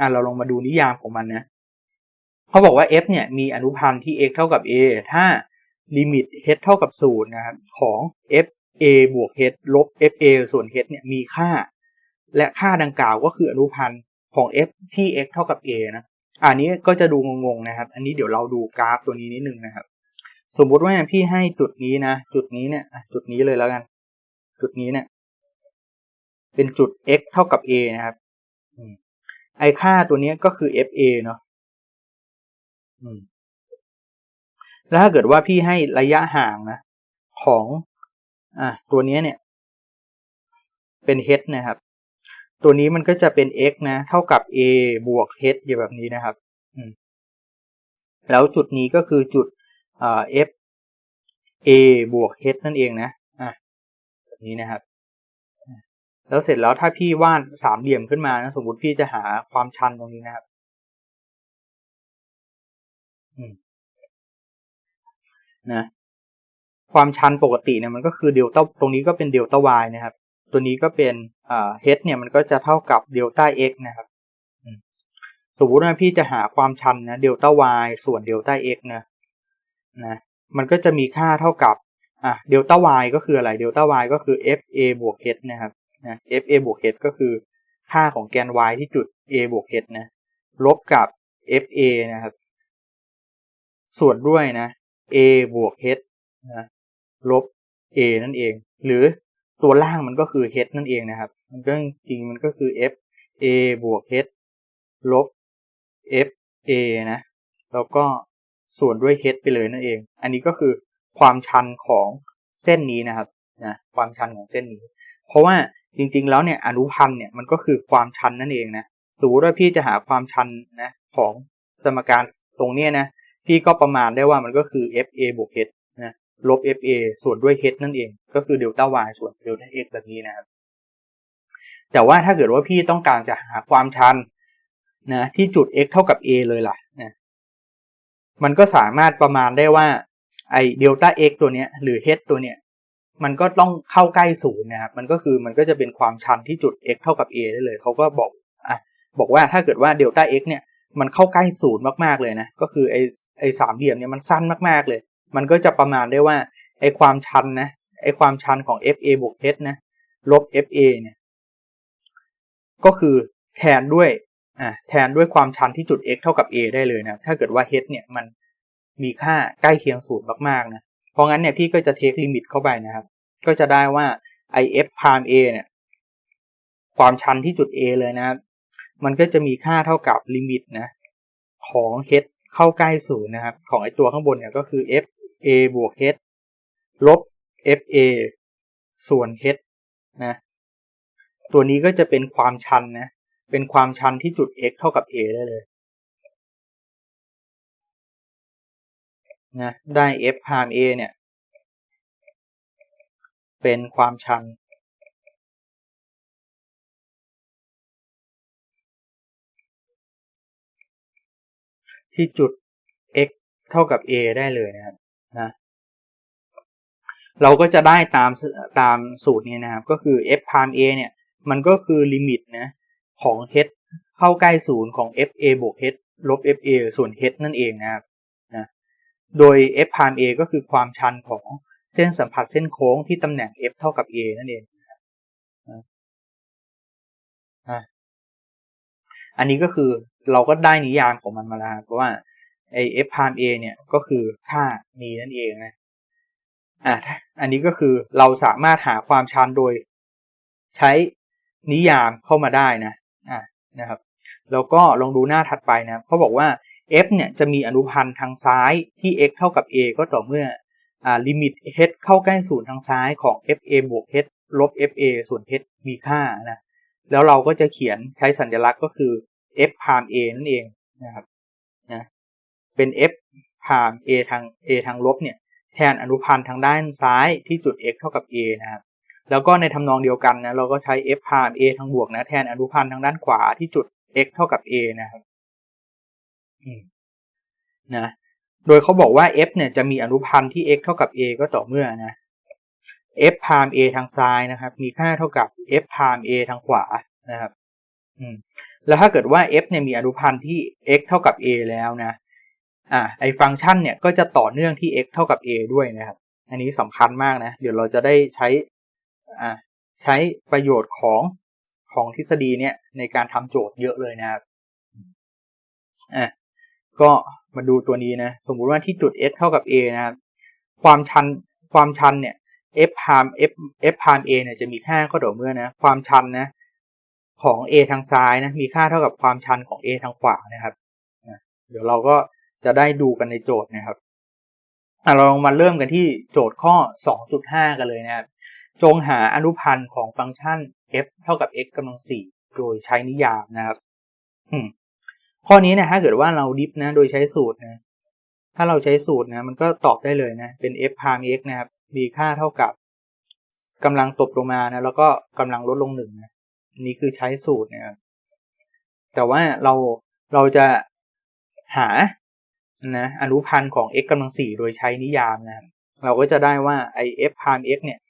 อะเราลองมาดูนิยามของมันนะเขาบอกว่า f เนี่ยมีอนุพันธ์ที่ x เท่ากับ a ถ้าลิมิต h เท่ากับศูนย์นะครับของ f a บวก h ลบ f a ส่วน h เนี่ยมีค่า และค่าดังกล่าวก็คืออนุพันธ์ของ f ที่ x เท่ากับ a นะอันนี้ก็จะดูงงๆนะครับ อันนี้เดี๋ยวเราดูกราฟตัวนี้นิดนึงนะครับ สมมุติว่าพี่ให้จุดนี้นะ จุดนี้เนี่ยจุดนี้เลยแล้วกัน จุดนี้เนี่ย เป็นจุด x เท่ากับ a นะครับ ไอค่าตัวนี้ก็คือ fa เนาะแล้วถ้าเกิดว่าพี่ให้ระยะห่างนะของอะตัวนี้เนี่ย เป็น h นะครับ ตัวนี้มันก็จะเป็น x นะ เท่ากับ a บวก h อย่างแบบนี้นะครับแล้วจุดนี้ก็คือจุด f a บวก h นั่นเองนะอะแบบนี้นะครับ แล้วเสร็จแล้วถ้าพี่วาดสามเหลี่ยมขึ้นมานะสมมติพี่จะหาความชันตรงนี้นะครับนะความชันปกติเนี่ยมันก็คือเดลต้าตรงนี้ก็เป็นเดลต้าวนะครับ ตัวนี้ก็เป็นเอ่า h เนี่ยมันก็จะเท่ากับเดลต้า x นะครับสมมติว่าพี่จะหาความชันนะเดลต้าวส่วนเดลต้า x นะนะมันก็จะมีค่าเท่ากับอะเดลต้า y ก็คืออะไรเดลต้า y ก็คือ f a บวก h นะครับ นะ f a บวก h ก็คือค่าของแกน y ที่จุด a บวก h นะ ลบกับ f a นะครับ ส่วนด้วยนะ a บวก h นะลบ a นั่นเอง หรือตัวล่างมันก็คือ h นั่นเองนะครับ มันก็จริงมันก็คือ f a บวก h ลบ f a นะ แล้วก็ส่วนด้วย h ไปเลยนั่นเอง อันนี้ก็คือความชันของเส้นนี้นะครับนะความชันของเส้นนี้ เพราะว่า จริงๆ แล้วเนี่ยอนุพันธ์เนี่ยมันก็คือความชันนั่นเองนะสมมติว่าพี่จะหาความชันนะของสมการตรงนี้นะพี่ก็ประมาณได้ว่ามันก็คือ f a บวก h นะลบ f a ส่วนด้วย h นั่นเอง ก็คือเดลต้า y ส่วนเดลต้า x แบบนี้นะครับแต่ว่าถ้าเกิดว่าพี่ต้องการจะหาความชันนะที่จุด x เท่ากับ a เลยล่ะนะมันก็สามารถประมาณได้ว่าไอเดลต้า x ตัวเนี้ยหรือ h ตัวเนี้ย มันก็ต้องเข้าใกล้ศูนย์นะครับ มันก็คือมันก็จะเป็นความชันที่จุด x เท่ากับ a ได้เลย เขาก็บอกอะบอกว่าถ้าเกิดว่าเดลต้า x เนี่ยมันเข้าใกล้ศูนย์มากๆเลยนะ ก็คือไอไอสามเหลี่ยมเนี่ยมันสั้นมากๆเลย มันก็จะประมาณได้ว่าไอความชันนะ ไอความชันของ f a บวก h นะ ลบ f a เนี่ย ก็คือแทนด้วย อ่าแทนด้วยความชันที่จุด x เท่ากับ a ได้เลยนะ ถ้าเกิดว่า h เนี่ยมันมีค่าใกล้เคียงศูนย์มากๆนะ เพราะงั้นเนี่ยพี่ก็จะเทคลิมิตเข้าไปนะครับ ก็จะได้ว่า i f พาม a เนี่ย ความชันที่จุด a เลยนะ มันก็จะมีค่าเท่ากับลิมิตนะ ของ h เข้าใกล้ศูนย์นะครับ ของไอตัวข้างบนเนี่ยก็คือ f a บวก h ลบ f a ส่วน h นะ ตัวนี้ก็จะเป็นความชันนะ เป็นความชันที่จุด x เท่ากับ a ได้เลยนะได้ f พาม a เนี่ย เป็นความชันที่จุด x เท่ากับ a ได้เลยนะครับนะ เราก็จะได้ตามตามสูตรนี้นะครับ ก็คือ f พาม a เนี่ย มันก็คือลิมิตนะของ h เข้าใกล้ศูนย์ของ fa บวก h ลบ fa ส่วน h นั่นเองนะครับนะ โดย f พาม a ก็คือความชันของ เส้นสัมผัสเส้นโค้งที่ตำแหน่ง f เท่ากับ a นั่นเองอันนี้ก็คือเราก็ได้นิยามของมันมาแล้วเพราะว่าไอ f พาม a เนี่ยก็คือค่านี้นั่นเองนะอะอันนี้ก็คือเราสามารถหาความชันโดยใช้นิยามเข้ามาได้นะอ่านะครับ แล้วก็ลองดูหน้าถัดไปนะเขาบอกว่า f เนี่ยจะมีอนุพันธ์ทางซ้ายที่ x เท่ากับ a ก็ต่อเมื่อ ลิมิต h เข้าใกล้ศูนย์ทางซ้ายของ fa บวก h ลบ fa ส่วน h มีค่านะแล้วเราก็จะเขียนใช้สัญลักษณ์ก็คือ f พาม a นั่นเองนะครับนะเป็น f พาม a ทาง a ทางลบเนี่ยแทนอนุพันธ์ทางด้านซ้ายที่จุด x เท่ากับ a นะครับแล้วก็ในทำนองเดียวกันนะเราก็ใช้ f พาม a ทางบวกนะแทนอนุพันธ์ทางด้านขวาที่จุด x เท่ากับ a นะครับนะ โดยเขาบอกว่า f เนี่ยจะมีอนุพันธ์ที่ x เท่ากับ a ก็ต่อเมื่อนะ f พาม a ทางซ้ายนะครับ มีค่าเท่ากับ f พาม a ทางขวานะครับแล้วถ้าเกิดว่า f เนี่ยมีอนุพันธ์ที่ x เท่ากับ a แล้วนะ อ่าไอฟังก์ชันเนี่ยก็จะต่อเนื่องที่ x เท่ากับ a ด้วยนะครับ อันนี้สำคัญมากนะ เดี๋ยวเราจะได้ใช้อ่าใช้ประโยชน์ของของทฤษฎีเนี่ยในการทำโจทย์เยอะเลยนะครับอะก็ มาดูตัวนี้นะ สมมุติว่าที่จุด s เท่ากับ a นะครับ ความชัน ความชันเนี่ย f พาม f f พาม a เนี่ยจะมีค่าก็ต่อเมื่อนะ ความชันนะ ของ a ทางซ้ายนะ มีค่าเท่ากับความชันของ a ทางขวานะครับ เดี๋ยวเราก็จะได้ดูกันในโจทย์นะครับเราลองมาเริ่มกันที่โจทย์ข้อ 2.5 กันเลยนะครับ จงหาอนุพันธ์ของฟังก์ชัน f เท่ากับ x กำลัง4โดยใช้นิยามนะครับ ข้อนี้นะถ้าเกิดว่าเราดิฟนะ โดยใช้สูตรนะ ถ้าเราใช้สูตรนะ มันก็ตอบได้เลยนะ เป็น f พาม x นะครับ มีค่าเท่ากับกำลังตบลงมานะ แล้วก็กำลังลดลงหนึ่งนะนี่คือใช้สูตรนะครับ แต่ว่าเราเราจะหานะอนุพันธ์ของ x กำลังสี่โดยใช้นิยามนะเราก็จะได้ว่าไอ f พาม x เนี่ย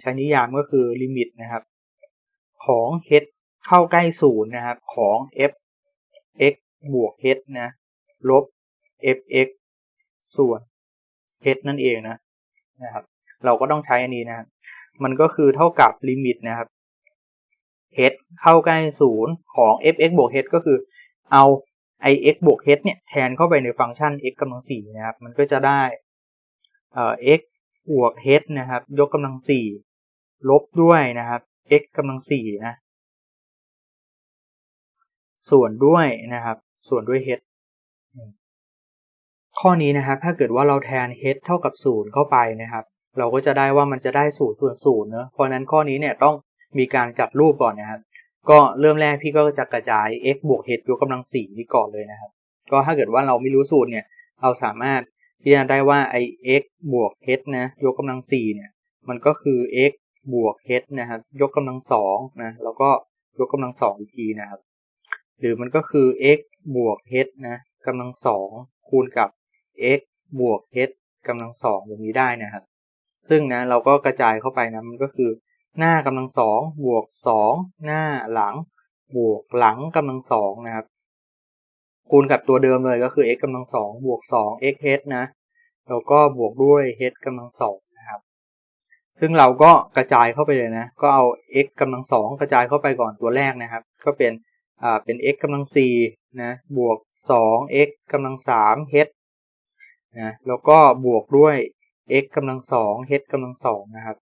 ใช้นิยามก็คือลิมิตนะครับ ของ h เข้าใกล้ศูนย์นะครับ ของ f x บวก h นะ ลบ f x ส่วน h นั่นเองนะนะครับ เราก็ต้องใช้อันนี้นะครับมันก็คือเท่ากับลิมิตนะครับ h เข้าใกล้ศูนย์ของ f x บวก h ก็คือเอาไอ x บวก h เนี่ยแทนเข้าไปในฟังก์ชัน x กำลังสี่นะครับ มันก็จะได้เอ่อ x บวก h นะครับ ยกกำลังสี่ลบด้วยนะครับ x กำลังสี่นะ ส่วนด้วยนะครับ ส่วนด้วย h ข้อนี้นะครับถ้าเกิดว่าเราแทน h เท่ากับศูนย์เข้าไปนะครับ เราก็จะได้ว่ามันจะได้ศูนย์ส่วนศูนย์เนอะเพราะนั้นข้อนี้เนี่ยต้องมีการจัดรูปก่อนนะครับ ก็เริ่มแรกพี่ก็จะกระจาย x บวก h ยกกำลังสี่นี้ก่อนเลยนะครับ ก็ถ้าเกิดว่าเราไม่รู้สูตรเนี่ย เราสามารถพิจารณาได้ว่าไอ x บวก h นะยกกำลังสี่เนี่ย มันก็คือ x บวก h นะครับ ยกกำลังสองนะแล้วก็ยกกำลังสองอีกทีนะครับ หรือมันก็คือ x บวก h นะกำลังสองคูณกับ x บวก h กำลังสองอย่างนี้ได้นะครับ ซึ่งนะเราก็กระจายเข้าไปนะมันก็คือหน้ากำลังสองบวกสองหน้าหลัง บวกหลังกำลังสองนะครับ คูณกับตัวเดิมเลยก็คือ x กำลังสองบวกสอง x h นะแล้วก็บวกด้วย h กำลังสองนะครับ ซึ่งเราก็กระจายเข้าไปเลยนะ ก็เอา x กำลังสองกระจายเข้าไปก่อนตัวแรกนะครับ ก็เป็น อ่าเป็น x กำลังสี่นะบวกสอง x กำลังสาม h นะแล้วก็บวกด้วย x กำลังสอง h กำลังสองนะครับ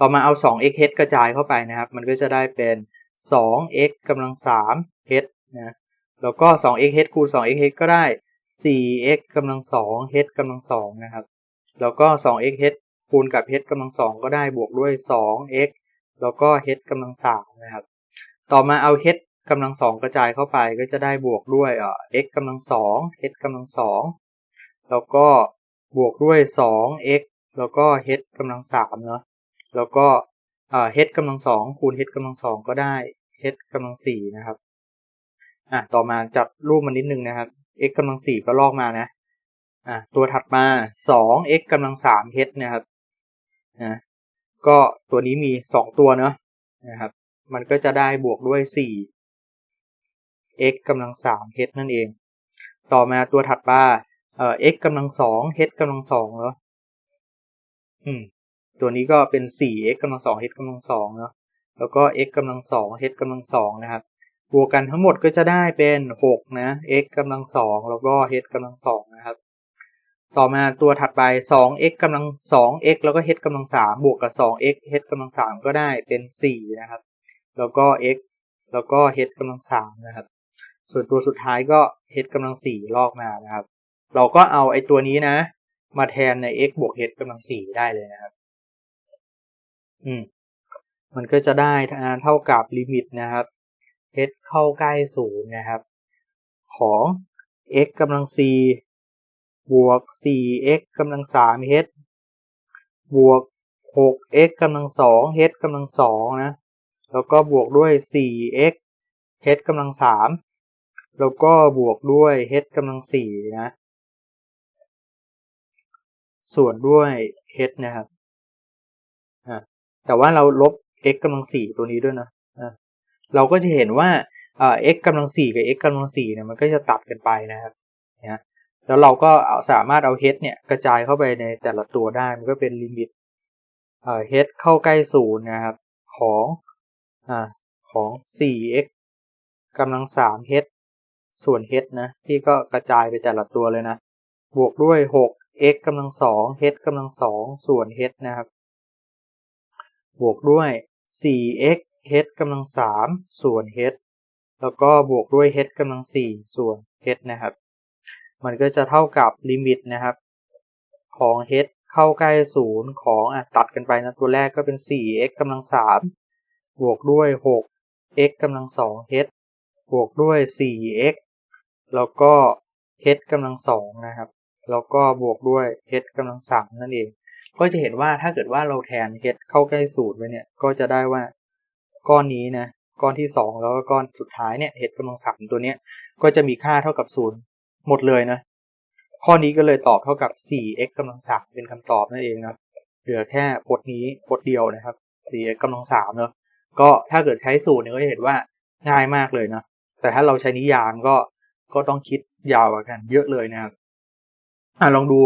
ต่อมาเอา 2x h กระจายเข้าไปนะครับ มันก็จะได้เป็น 2x กำลัง 3 h นะแล้วก็ 2x h คูณ 2x h ก็ได้ 4x กำลัง 2 h กำลัง 2 นะครับ แล้วก็ 2x h คูณกับ h กำลัง 2 ก็ได้บวกด้วย 2x แล้วก็ h กำลัง 3 นะครับ ต่อมาเอา h กำลัง2กระจายเข้าไปก็จะได้บวกด้วยเอ่อ x กำลัง2 h กำลัง2แล้วก็บวกด้วย 2x แล้วก็ h กำลัง3เนาะแล้วก็เอ่อ h กำลังสองคูณ h กำลังสองก็ได้ h กำลังสี่นะครับอะต่อมาจัดรูปมันนิดนึงนะครับ x กำลังสี่ก็ลอกมานะอะตัวถัดมาสอง x กำลังสาม h นะครับนะก็ตัวนี้มีสองตัวเนาะนะครับ มันก็จะได้บวกด้วยสี่ x กำลังสาม h นั่นเอง ต่อมาตัวถัดมาเอ่อ x กำลังสอง h กำลังสองเนาะอืม ตัวนี้ก็เป็น 4x กำลัง 2 h กำลัง2เนาะ แล้วก็ x กำลัง 2 h กำลัง2นะครับ บวกกันทั้งหมดก็จะได้เป็น 6 นะ x กำลัง 2 แล้วก็ h กำลัง2นะครับต่อมาตัวถัดไป 2x กำลัง 2x แล้วก็ h กำลัง 3 บวกกับ 2x h กำลัง 3 ก็ได้เป็น 4 นะครับ แล้วก็ x แล้วก็ h กำลัง3นะครับ ส่วนตัวสุดท้ายก็ h กำลัง4ลอกมานะครับ เราก็เอาไอ้ตัวนี้นะ มาแทนใน x บวก h กำลัง4ได้เลยนะครับ อืม มันก็จะได้เท่ากับลิมิตนะครับ h เข้าใกล้ศูนย์นะครับ ของ x กำลัง4บวก 4x กำลัง 3 h บวก 6x กำลัง 2 h กำลัง 2 นะ แล้วก็บวกด้วย 4x h กำลัง3แล้วก็บวกด้วย h กำลัง4นะ ส่วนด้วย h นะครับแต่ว่าเราลบ x กำลังสี่ตัวนี้ด้วยนะเราก็จะเห็นว่า x กำลังสี่กับ x กำลังสี่เนี่ยมันก็จะตัดกันไปนะครับนะแล้วเราก็เอาสามารถเอา h เนี่ยกระจายเข้าไปในแต่ละตัวได้ มันก็เป็นลิมิต h เข้าใกล้ศูนย์นะครับ ของ อ่าของ 4x กำลัง 3h ส่วน h นะ ที่ก็กระจายไปแต่ละตัวเลยนะ บวกด้วย 6x กำลัง 2h กำลัง 2 ส่วน h นะครับ บวกด้วย 4x h กำลัง 3 ส่วน h แล้วก็บวกด้วย h กำลัง 4 ส่วน h นะครับ มันก็จะเท่ากับลิมิตนะครับ ของ h เข้าใกล้ศูนย์ของอะตัดกันไปนะ ตัวแรกก็เป็น 4x กำลัง 3 บวกด้วย 6x กำลัง 2h บวกด้วย 4x แล้วก็ h กำลัง 2 นะครับ แล้วก็บวกด้วย h กำลัง 3 นั่นเอง ก็จะเห็นว่าถ้าเกิดว่าเราแทน h เข้าใกล้ศูนย์ไว้เนี่ย ก็จะได้ว่าก้อนนี้นะ ก้อนที่ 2 แล้วก็ก้อนสุดท้ายเนี่ย h กำลัง 3 ตัวเนี้ย ก็จะมีค่าเท่ากับ0หมดเลยนะ ข้อนี้ก็เลยตอบเท่ากับ 4x กำลัง 3 เป็นคำตอบนั่นเองนะครับเหลือแค่พจน์นี้พจน์เดียวนะครับ 4x กำลัง 3 เนอะ ก็ถ้าเกิดใช้สูตรเนี่ยก็จะเห็นว่าง่ายมากเลยนะแต่ถ้าเราใช้นิยามก็ก็ต้องคิดยาวกัน เยอะเลยนะครับอ่าลองดู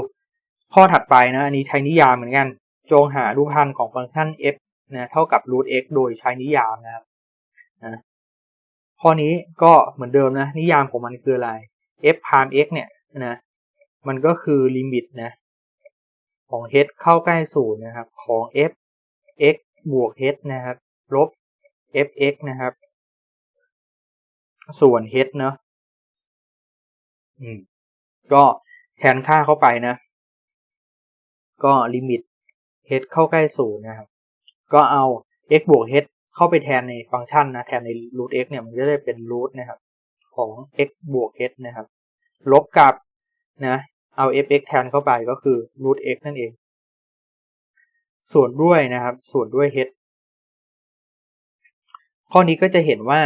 ข้อถัดไปนะ อันนี้ใช้นิยามเหมือนกัน จงหารูปพันธ์ของฟังก์ชัน f นะเท่ากับ root x โดยใช้นิยามนะครับนะข้อนี้ก็เหมือนเดิมนะ นิยามของมันคืออะไร f prime x เนี่ยนะมันก็คือลิมิตนะของ h เข้าใกล้ศูนย์นะครับ ของ f x บวก h นะครับ ลบ f x นะครับ ส่วน h เนาะอืม ก็แทนค่าเข้าไปนะ ก็ลิมิต h เข้าใกล้ศูนย์นะครับ ก็เอา x บวก h เข้าไปแทนในฟังก์ชันนะ แทนใน root x เนี่ย มันจะได้เป็น root นะครับ ของ x บวก h นะครับ ลบกับนะ เอา fx แทนเข้าไปก็คือ root x นั่นเอง ส่วนด้วยนะครับ ส่วนด้วย h ข้อนี้ก็จะเห็นว่า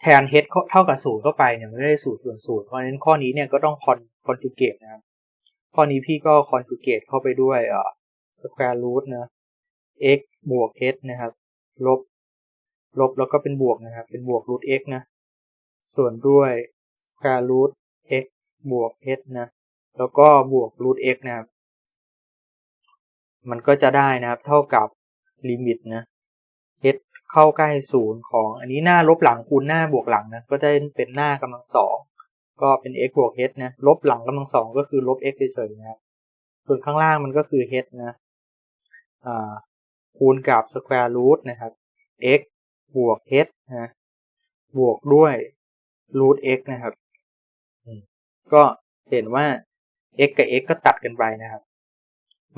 แทน h เท่ากับศูนย์เข้าไปเนี่ยมันได้ศูนย์ส่วนศูนย์เพราะฉะนั้นข้อนี้เนี่ยก็ต้องคอนคอนจูเกตนะครับ ข้อนี้พี่ก็คอนจูเกตเข้าไปด้วยเอ่อ square root นะ x บวก h นะครับ ลบ ลบแล้วก็เป็นบวกนะครับ เป็นบวก root x นะ ส่วนด้วย square root x บวก h นะ แล้วก็บวก root x นะครับ มันก็จะได้นะครับ เท่ากับลิมิตนะ เข้าใกล้ศูนย์ของอันนี้หน้าลบหลังคูณหน้าบวกหลังนะก็ได้เป็นหน้ากำลังสองก็เป็น x บวก h นะลบหลังกำลังสองก็คือลบ x เฉยๆนะส่วนข้างล่างมันก็คือ h นะอ่าคูณกับ square root นะครับ x บวก h นะบวกด้วย root x นะครับก็เห็นว่า x กับ x ก็ตัดกันไปนะครับ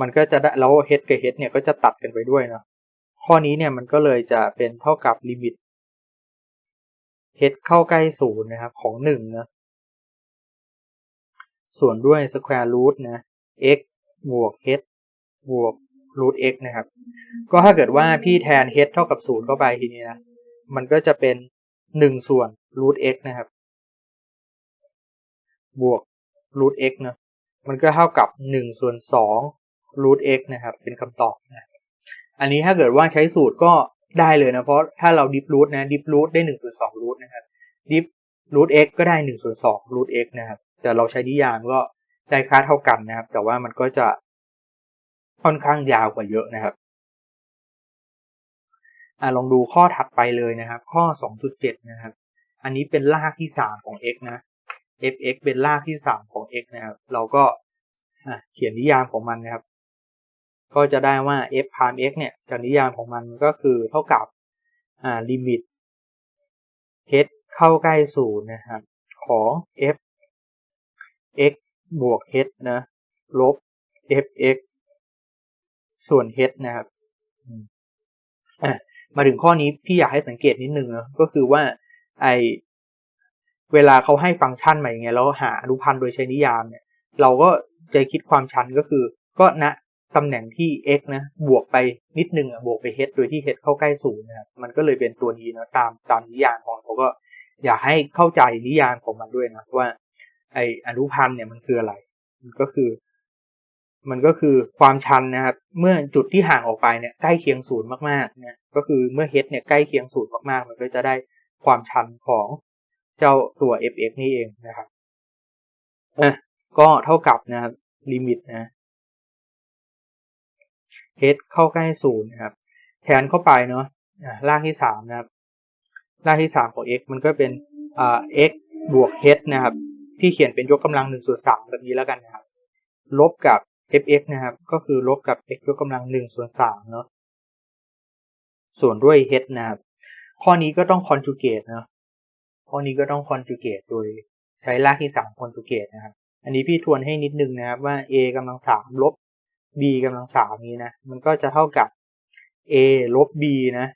มันก็จะได้แล้ว h กับ h เนี่ยก็จะตัดกันไปด้วยเนาะ ข้อนี้เนี่ยมันก็เลยจะเป็นเท่ากับลิมิต h เข้าใกล้ศูนย์นะครับของหนึ่งนะส่วนด้วย square root นะ x บวก h บวก root x นะครับ ก็ถ้าเกิดว่าพี่แทน h เท่ากับศูนย์เข้าไปทีนี้นะ มันก็จะเป็นหนึ่งส่วน root x นะครับ บวก root x นะ มันก็เท่ากับหนึ่งส่วนสอง root x นะครับ เป็นคำตอบนะ อันนี้ถ้าเกิดว่าใช้สูตรก็ได้เลยนะ เพราะถ้าเราดิฟรูทนะดิฟรูทได้หนึ่งส่วนสองรูทนะครับดิฟรูท x ก็ได้หนึ่งส่วนสองรูท x นะครับ แต่เราใช้นิยามก็ได้ค่าเท่ากันนะครับ แต่ว่ามันก็จะค่อนข้างยาวกว่าเยอะนะครับอ่าลองดูข้อถัดไปเลยนะครับ ข้อ 2.7 นะครับ อันนี้เป็นรากที่ 3 ของ x นะ fx เป็นรากที่ 3 ของ x นะครับ เราก็เขียนนิยามของมันนะครับ ก็จะได้ว่า f prime x เนี่ยจากนิยามของมันก็คือเท่ากับอ่าลิมิต h เข้าใกล้ศูนย์นะครับ ของ f x บวก h นะ ลบ fx ส่วน h นะครับอะมาถึงข้อนี้พี่อยากให้สังเกตนิดนึงนะก็คือว่าไอเวลาเขาให้ฟังก์ชันมาอย่างเงี้ยแล้วหาอนุพันธ์โดยใช้นิยามเนี่ย เราก็จะคิดความชันก็คือ ก็ณ ตำแหน่งที่ x นะบวกไปนิดนึงอะบวกไป h โดยที่ h เข้าใกล้ศูนย์นะครับมันก็เลยเป็นตัวนี้นะตามตามนิยามของเขาก็อยากให้เข้าใจนิยามของมันด้วยนะว่า ไออนุพันธ์เนี่ยมันคืออะไร มันก็คือ มันก็คือความชันนะครับ เมื่อจุดที่ห่างออกไปเนี่ยใกล้เคียงศูนย์มากๆเนี่ยก็คือเมื่อ h เนี่ยใกล้เคียงศูนย์มากๆ มันก็จะได้ความชันของเจ้าตัว fx นี่เองนะครับอะก็เท่ากับนะครับลิมิตนะ h เข้าใกล้ศูนย์นะครับ แทนเข้าไปเนาะรากที่สามนะครับ รากที่สามของ x มันก็เป็นอ่า x บวก h นะครับที่เขียนเป็นยกกำลังหนึ่งส่วนสามแบบนี้แล้วกันนะครับ ลบกับ fx นะครับ ก็คือลบกับ x ยกกำลังหนึ่งส่วนสามเนาะ ส่วนด้วย h นะครับ ข้อนี้ก็ต้อง conjugate เนาะ ข้อนี้ก็ต้อง conjugate โดยใช้รากที่สาม conjugate นะครับ อันนี้พี่ทวนให้นิดนึงนะครับว่า a กำลังสามลบ b กำลังสามนี้นะ มันก็จะเท่ากับ a ลบ b นะ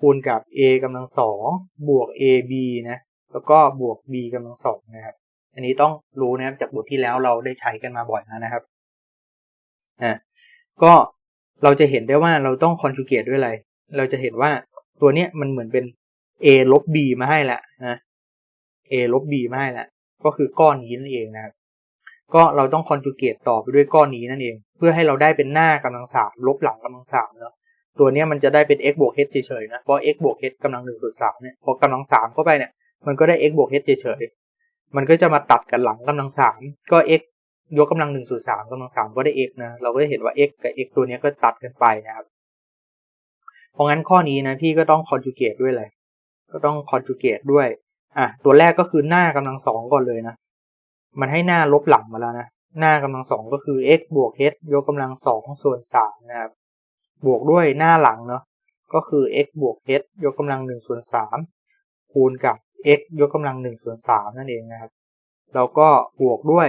คูณกับ a กำลังสองบวก ab นะ แล้วก็บวก b กำลังสองนะครับ อันนี้ต้องรู้นะครับจากบทที่แล้วเราได้ใช้กันมาบ่อยแล้วนะครับอ่าก็เราจะเห็นได้ว่าเราต้อง conjugate ด้วยอะไร เราจะเห็นว่าตัวเนี้ยมันเหมือนเป็น a ลบ b มาให้ละนะ a ลบ b มาให้ละก็คือก้อนนี้นั่นเองนะครับ ก็เราต้อง conjugate ต่อไปด้วยก้อนนี้นั่นเอง เพื่อให้เราได้เป็นหน้ากำลังสามลบหลังกำลังสามเนาะตัวนี้มันจะได้เป็น x บวก h เฉยๆนะเพราะ x บวก h กำลังหนึ่งส่วนสามเนี่ยพอกำลังสามเข้าไปเนี่ยมันก็ได้ x บวก h เฉยๆมันก็จะมาตัดกันหลังกำลังสามก็ x ยกกำลังหนึ่งส่วนสามกำลังสามก็ได้ x นะเราก็จะเห็นว่า x กับ x ตัวนี้ก็ตัดกันไปนะครับเพราะงั้นข้อนี้นะพี่ก็ต้อง conjugate ด้วยอะไรก็ต้อง conjugate ด้วยอะตัวแรกก็คือหน้ากำลังสองก่อนเลยนะ มันให้หน้าลบหลังมาแล้วนะ หน้ากำลังสองก็คือ x บวก h ยกกำลังสองส่วนสามนะครับ บวกด้วยหน้าหลังเนาะ ก็คือ x บวก h ยกกำลังหนึ่งส่วนสามคูณกับ x ยกกำลังหนึ่งส่วนสามนั่นเองนะครับ แล้วก็บวกด้วย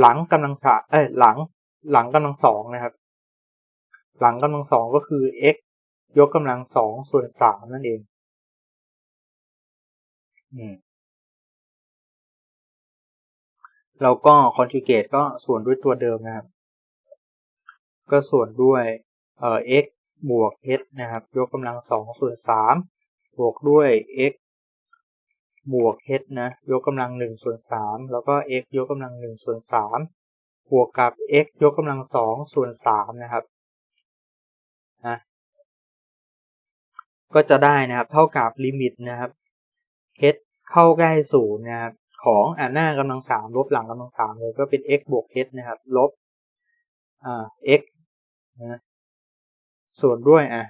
หลังกำลังสาเอ้ยหลังหลังกำลังสองนะครับ หลังกำลังสองก็คือ x ยกกำลังสองส่วนสามนั่นเอง อืม แล้วก็ conjugate ก็ส่วนด้วยตัวเดิมนะครับ ก็ส่วนด้วยเอ่อ x บวก h นะครับ ยกกำลังสองส่วนสามบวกด้วย x บวก h นะ ยกกำลังหนึ่งส่วนสามแล้วก็ x ยกกำลังหนึ่งส่วนสามบวกกับ x ยกกำลังสองส่วนสามนะครับนะก็จะได้นะครับ เท่ากับลิมิตนะครับ h เข้าใกล้ศูนย์นะครับ ของอ่าหน้ากำลังสามลบหลังกำลังสามเลยก็เป็น x บวก h นะครับ ลบอ่า x นะส่วนด้วยอะ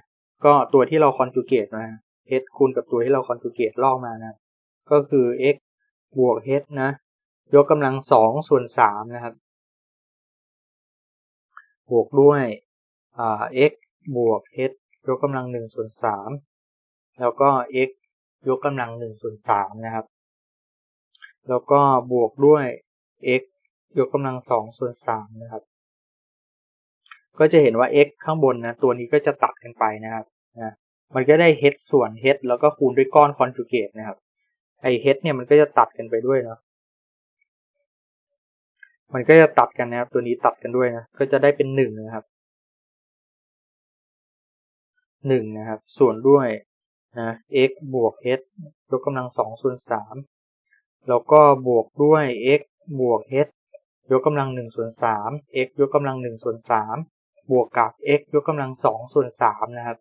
ก็ตัวที่เรา conjugate มา h คูณกับตัวที่เรา conjugate ลอกมานะก็คือ x บวก h นะ ยกกำลังสองส่วนสามนะครับ บวกด้วยอ่า x บวก h ยกกำลังหนึ่งส่วนสามแล้วก็ x ยกกำลังหนึ่งส่วนสามนะครับ แล้วก็บวกด้วย x ยกกำลังสองส่วนสามนะครับ ก็จะเห็นว่า x ข้างบนนะตัวนี้ก็จะตัดกันไปนะครับนะมันก็ได้ h ส่วน h แล้วก็คูณด้วยก้อน conjugate นะครับไอ h เนี่ยมันก็จะตัดกันไปด้วยเนาะมันก็จะตัดกันนะครับ ตัวนี้ตัดกันด้วยนะก็จะได้เป็นหนึ่งนะครับหนึ่งนะครับ ส่วนด้วยนะ x บวก h ยกกำลังสองส่วนสาม แล้วก็บวกด้วย x บวก h ยกกำลังหนึ่งส่วนสาม x ยกกำลังหนึ่งส่วนสามบวกกับ x ยกกำลังสองส่วนสามนะครับ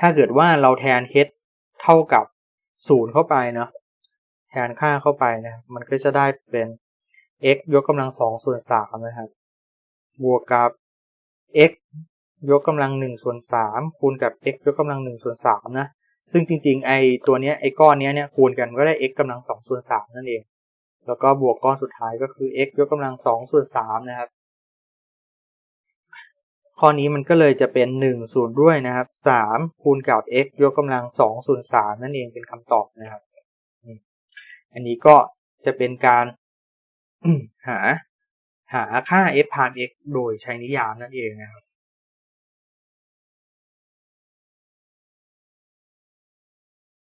ถ้าเกิดว่าเราแทน h เท่ากับศูนย์เข้าไปเนาะแทนค่าเข้าไปนะมันก็จะได้เป็น x ยกกำลังสองส่วนสามนะครับ บวกกับ x ยกกำลังหนึ่งส่วนสามคูณกับ x ยกกำลังหนึ่งส่วนสามนะ ซึ่งจริง ๆ ไอตัวเนี้ยไอก้อนเนี้ยเนี่ยคูณกันก็ได้ x กำลังสองส่วนสามนั่นเอง แล้วก็บวกก้อนสุดท้ายก็คือ x ยกกำลังสองส่วนสามนะครับ ข้อนี้มันก็เลยจะเป็นหนึ่งส่วนด้วยนะครับสามคูณกับ x ยกกำลังสองส่วนสามนั่นเองเป็นคำตอบนะครับ อันนี้ก็จะเป็นการหาหาค่า f ผ่าน x โดยใช้นิยามนั่นเองนะครับ